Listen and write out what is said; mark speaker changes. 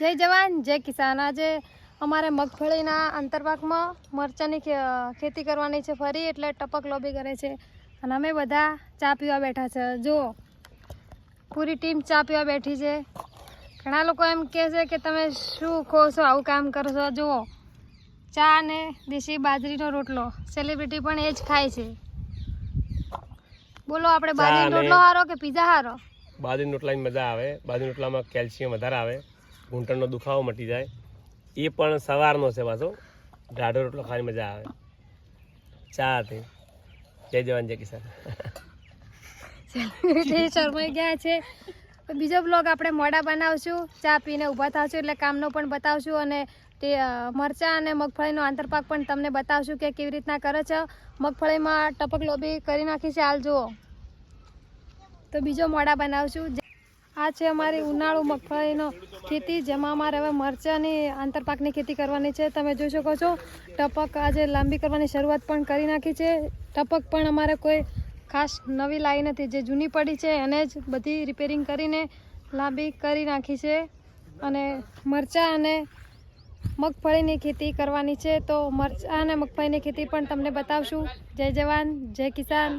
Speaker 1: જય જવાન જય કિસાન. આજે અમારે મગફળીના આંતરપાકમાં મરચાંની ખેતી કરવાની છે ફરી એટલે ટપક લોબી કરે છે. અને અમે બધા ચા પીવા બેઠા છે. જો પૂરી ટીમ ચા પીવા બેઠી છે. ઘણા લોકો એમ કહે છે કે તમે શું ખો છો આવું કામ કરો છો? જુઓ ચા અને દેશી બાજરીનો રોટલો. સેલિબ્રિટી પણ એ જ ખાય છે. બોલો આપણે બાજરીનો રોટલો સારો કે પીઝા સારો
Speaker 2: બાજરી રોટલાની મજા આવે. બાજરીનો રોટલામાં કેલ્શિયમ વધારે આવે. ઘૂંટણનો દુખાવો મટી જાય. એ પણ સવારનો છે પાછો. ઢાઢો રોટલો ખાવાની મજા આવે. ચા હતી. જય જવાન, જય કિસાન.
Speaker 1: ગયા છે. બીજો બ્લોગ આપણે મોડા બનાવશું. ચા પીને ઊભા થશું એટલે કામનો પણ બતાવશું અને તે મરચાં અને મગફળીનો આંતરપાક પણ તમને બતાવશું કે કેવી રીતના કરે છે. મગફળીમાં ટપક લોબી કરી નાખી છે. હાલ જુઓ. તો બીજો મોડા બનાવશું. આ છે અમારી ઉનાળુ મગફળીનો ખેતી, જેમાં અમારે હવે મરચાંની આંતરપાકની ખેતી કરવાની છે. તમે જોઈ શકો છો, ટપક આજે લાંબી કરવાની શરૂઆત પણ કરી નાખી છે. ટપક પણ અમારે કોઈ ખાસ નવી લાવી નથી, જે જૂની પડી છે, એને જ બધી રિપેરિંગ કરીને લાંબી કરી નાખી છે. અને મરચાં અને મગફળીની ખેતી કરવાની છે, તો મરચાં અને મગફળીની ખેતી પણ તમને બતાવશું. જય જવાન, જય કિસાન.